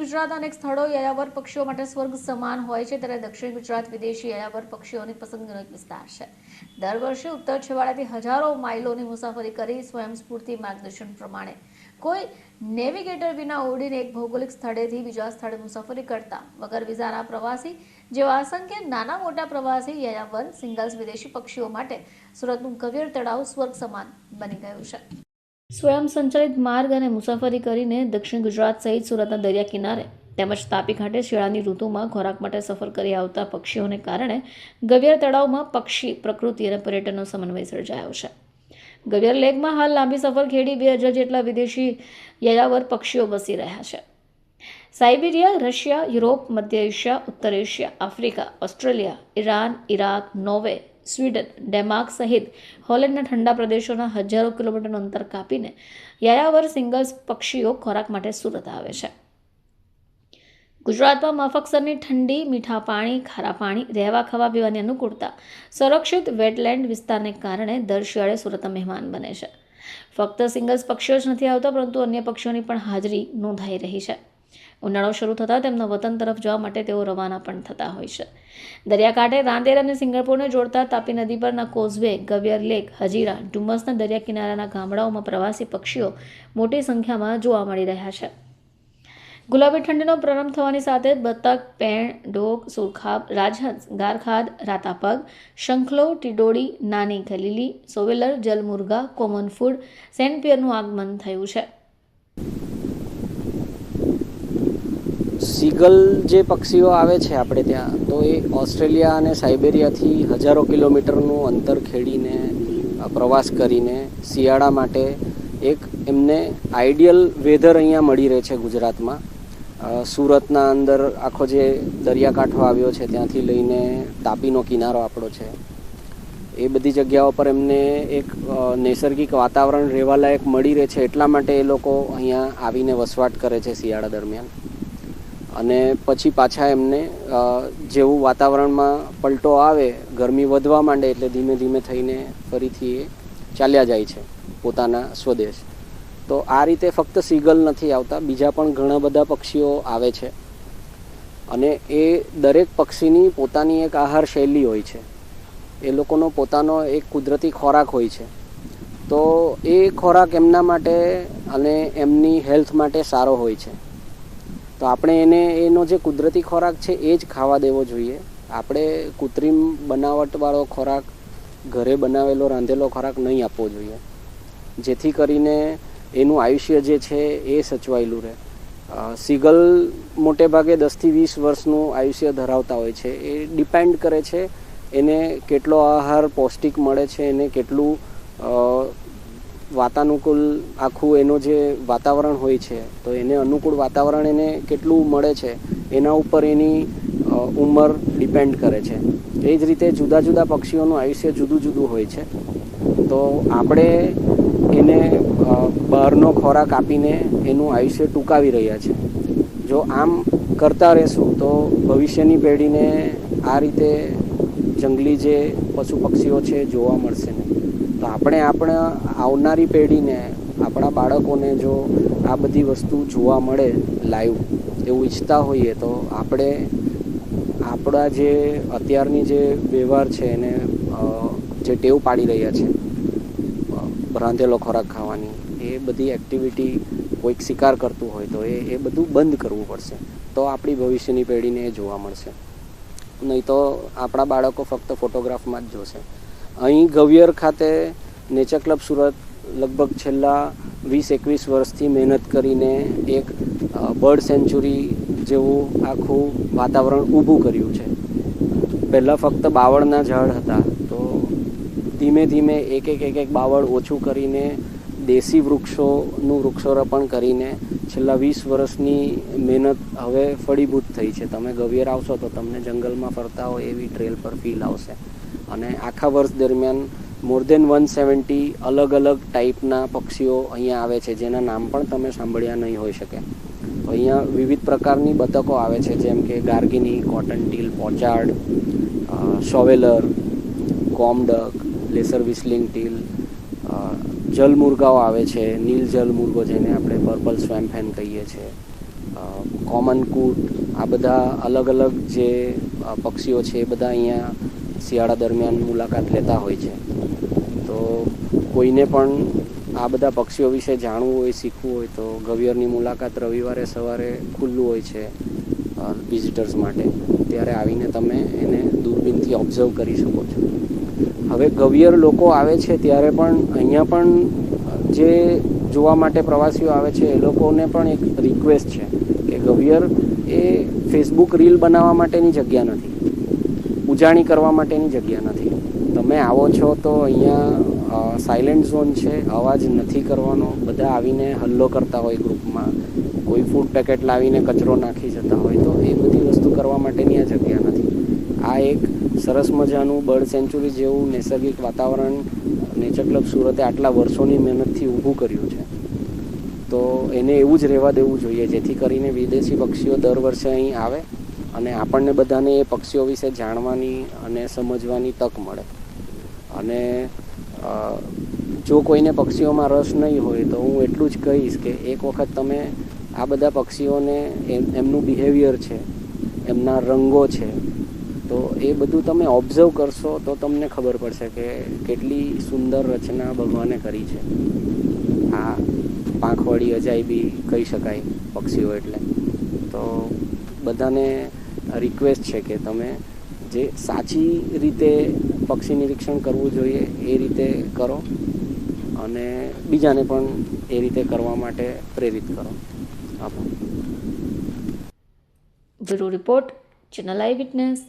ગુજરાતના અનેક સ્થળો યાયાવર પક્ષીઓ માટે સ્વર્ગ સમાન હોય છે ત્યારે દક્ષિણ ગુજરાત વિદેશી યાયાવર પક્ષીઓની પસંદગીનો વિસ્તાર છે. દર વર્ષે ઉત્તર છેવાડાથી હજારો માઇલોની મુસાફરી કરી સ્વયંસ્ફૂર્તિ માર્ગદર્શન પ્રમાણે. કોઈ નેવિગેટર વિના ઓડીને એક ભૌગોલિક સ્થળેથી બીજા સ્થળે મુસાફરી કરતા, વગર વિઝાના પ્રવાસી જેવા અસંખ્ય નાના મોટા પ્રવાસી યાયાવર સિંગલ્સ વિદેશી પક્ષીઓ માટે સુરતનું ગવિયર તળાવ સ્વર્ગ સમાન બની ગયું છે. સ્વયં સંચાલિત માર્ગ અને મુસાફરી કરીને દક્ષિણ ગુજરાત સહિત સુરતના દરિયા કિનારે તેમજ તાપી ખાતે શિયાળાની ઋતુમાં ખોરાક માટે સફર કરી આવતા પક્ષીઓને કારણે ગવિયર તળાવમાં પક્ષી, પ્રકૃતિ અને પર્યટનનો સમન્વય સર્જાયો છે. ગવિયર લેકમાં હાલ લાંબી સફર ખેડી બે હજાર જેટલા વિદેશી યાયાવર પક્ષીઓ વસી રહ્યા છે. સાઇબિરિયા, રશિયા, યુરોપ, મધ્ય એશિયા, ઉત્તર Asia, Africa, Australia, Iran Iraq Norway Sweden Denmark સહિત હોલેન્ડના ઠંડા પ્રદેશોના હજારો કિલોમીટરનું અંતર કાપીને યાયાવર સિંગલ્સ પક્ષીઓ ખોરાક માટે સુરત આવે છે. ગુજરાતમાં માફકસરની ઠંડી, મીઠા પાણી, ખારા પાણી, રહેવા ખાવા પીવાની અનુકૂળતા સંરક્ષિત વેટલેન્ડ વિસ્તારને કારણે દર શિયાળે સુરત મહેમાન બને છે. ફક્ત સિંગલ્સ પક્ષીઓ જ નથી આવતા, પરંતુ અન્ય પક્ષીઓની પણ હાજરી નોંધાઈ રહી છે. ઉનાળો શરૂ થતાં તેમના વતન તરફ જવા માટે તેઓ રવાના પણ થતા હોય છે. દરિયાકાંઠે રાંદેર અને સિંગાપોરને જોડતા તાપી નદી પરના કોઝવે, ગવિયર લેક, હજીરા, ડુમસના દરિયા કિનારાના ગામડાઓમાં પ્રવાસી પક્ષીઓ મોટી સંખ્યામાં જોવા મળી રહ્યા છે. ગુલાબી ઠંડીનો પ્રારંભ થવાની સાથે બતક, પેણ, ડોક, સુરખાબ, રાજહંસ, ગારખાદ, રાતાપગ, શંખલો, ટીડોળી, નાની ખલીલી સોવેલર, જલમુર્ગા કોમન ફૂડ સેન્ટપિયરનું આગમન થયું છે. સીગલ જે પક્ષીઓ આવે છે આપણે ત્યાં, તો એ ઓસ્ટ્રેલિયા અને સાઇબેરિયાથી હજારો કિલોમીટરનું અંતર ખેડીને પ્રવાસ કરીને શિયાળા માટે એક એમને આઈડિયલ વેધર અહીંયા મળી રહે છે ગુજરાતમાં. સુરતના અંદર આખો જે દરિયાકાંઠો આવ્યો છે ત્યાંથી લઈને તાપીનો કિનારો આપણો છે. એ બધી જગ્યાઓ પર એમને એક નૈસર્ગિક વાતાવરણ રહેવાલાયક મળી રહે છે એટલા માટે એ લોકો અહીંયા આવીને વસવાટ કરે છે શિયાળા દરમિયાન. અને પછી પાછા એમને જેવું વાતાવરણમાં પલટો આવે, ગરમી વધવા માંડે એટલે ધીમે ધીમે થઈને ફરીથી એ ચાલ્યા જાય છે પોતાના સ્વદેશ. તો આ રીતે ફક્ત સીગલ નથી આવતા, બીજા પણ ઘણા બધા પક્ષીઓ આવે છે. અને એ દરેક પક્ષીની પોતાની એક આહાર શૈલી હોય છે. એ લોકોનો પોતાનો એક કુદરતી ખોરાક હોય છે. તો એ ખોરાક એમના માટે અને એમની હેલ્થ માટે સારો હોય છે. તો આપણે એને, એનો જે કુદરતી ખોરાક છે એ જ ખાવા દેવો જોઈએ. આપણે કૃત્રિમ બનાવટવાળો ખોરાક, ઘરે બનાવેલો, રાંધેલો ખોરાક નહીં આપવો જોઈએ. જેથી કરીને એનું આયુષ્ય જે છે એ સચવાયેલું રહે. સિગલ મોટે ભાગે દસથી વીસ વર્ષનું આયુષ્ય ધરાવતા હોય છે. એ ડિપેન્ડ કરે છે એને કેટલો આહાર પૌષ્ટિક મળે છે, એને કેટલું વાતાનુકૂળ આખું એનું જે વાતાવરણ હોય છે, તો એને અનુકૂળ વાતાવરણ એને કેટલું મળે છે, એના ઉપર એની ઉંમર ડિપેન્ડ કરે છે. એ જ રીતે જુદા જુદા પક્ષીઓનું આયુષ્ય જુદું જુદું હોય છે. તો આપણે એને બહારનો ખોરાક આપીને એનું આયુષ્ય ટૂંકાવી રહ્યા છે. જો આમ કરતા રહેશું, તો ભવિષ્યની પેઢીને આ રીતે જંગલી જે પશુ પક્ષીઓ છે જોવા મળશે નહીં તો આપણે આપણા આવનારી પેઢીને આપણા બાળકોને જો આ બધી વસ્તુ જોવા મળે લાઈવ એવું ઈચ્છતા હોઈએ તો આપણે આપણા જે અત્યારની જે વ્યવહાર છે એને જે ટેવ પાડી રહ્યા છે અ, રાંધેલો ખોરાક ખાવાની એ બધી એક્ટિવિટી કોઈક શિકાર કરતું હોય તો એ એ બધું બંધ કરવું પડશે. તો આપણી ભવિષ્યની પેઢીને એ જોવા મળશે. નહીં તો આપણા બાળકો ફક્ત ફોટોગ્રાફમાં જ જોશે. અહીં ગવિયર ખાતે નેચર ક્લબ સુરત લગભગ છેલ્લા વીસ, એકવીસ વર્ષથી મહેનત કરીને એક બર્ડ સેન્ચુરી જેવું આખું વાતાવરણ ઊભું કર્યું છે. પહેલાં ફક્ત બાવળના ઝાડ હતા, તો ધીમે ધીમે એક એક એક એક બાવળ ઓછું કરીને દેશી વૃક્ષોનું વૃક્ષોરોપણ કરીને છેલ્લા વીસ વર્ષની મહેનત હવે ફળીભૂત થઈ છે. તમે ગવિયર આવશો તો તમને જંગલમાં ફરતા હોય એવી ટ્રેલ પર ફીલ આવશે. અને આખા વર્ષ દરમિયાન મોર દેન વન સેવન્ટી અલગ અલગ ટાઈપના પક્ષીઓ અહીંયા આવે છે, જેના નામ પણ તમે સાંભળ્યા નહીં હોઈ શકે. તો અહીંયા વિવિધ પ્રકારની બતકો આવે છે, જેમ કે garganey cotton teal pochard shoveler comb duck lesser whistling teal જલમુર્ગાઓ આવે છે, નીલ જલમુર્ગો જેને આપણે પર્પલ સ્વેમ્પેન કહીએ છીએ કોમન કૂટ, આ બધા અલગ અલગ જે પક્ષીઓ છે એ બધા અહીંયા શિયાળા દરમિયાન મુલાકાત લેતા હોય છે. તો કોઈને પણ આ બધા પક્ષીઓ વિશે જાણવું હોય, શીખવું હોય તો ગવિયરની મુલાકાત રવિવારે સવારે ખુલ્લું હોય છે વિઝિટર્સ માટે. ત્યારે આવીને તમે એને દૂરબીનથી ઓબ્ઝર્વ કરી શકો છો. હવે ગવિયર લોકો આવે છે ત્યારે પણ અહીંયા પણ જે જોવા માટે પ્રવાસીઓ આવે છે એ લોકોને પણ એક રિક્વેસ્ટ છે કે ગવિયર એ ફેસબુક રીલ બનાવવા માટેની જગ્યા નથી. ઉજાણી કરવા માટેની જગ્યા નથી. તમે આવો છો તો અહીંયા સાયલેન્ટ ઝોન છે, અવાજ નથી કરવાનો. બધા આવીને હલ્લો કરતા હોય ગ્રુપમાં કોઈ ફૂડ પેકેટ લાવીને કચરો નાખી જતા હોય તો એ બધી વસ્તુ કરવા માટેની આ જગ્યા આ એક સરસ મજાનું બર્ડ સેન્ચુરી જેવું નૈસર્ગિક વાતાવરણ નેચર ક્લબ સુરતે આટલા વર્ષોની મહેનતથી ઊભું કર્યું છે. તો એને એવું જ રહેવા દેવું જોઈએ, જેથી કરીને વિદેશી પક્ષીઓ દર વર્ષે અહીં આવે અને આપણને બધાને એ પક્ષીઓ વિશે જાણવાની અને સમજવાની તક મળે. અને જો કોઈને પક્ષીઓમાં રસ નહીં હોય તો હું એટલું જ કહીશ કે એક વખત તમે આ બધા પક્ષીઓને એમ, એમનું બિહેવિયર છે, એમના રંગો છે તો એ બધું તમે ઓબ્ઝર્વ કરશો તો તમને ખબર પડશે કે કેટલી સુંદર રચના ભગવાને કરી છે. આ પાંખવાળી અજાયબી કહી શકાય પક્ષીઓ એટલે. તો બધાને રિક્વેસ્ટ છે કે તમે જે સાચી રીતે પક્ષી નિરીક્ષણ કરવું જોઈએ એ રીતે કરો અને બીજાને પણ એ રીતે કરવા માટે પ્રેરિત કરો. આભાર. Report, channel eye witness.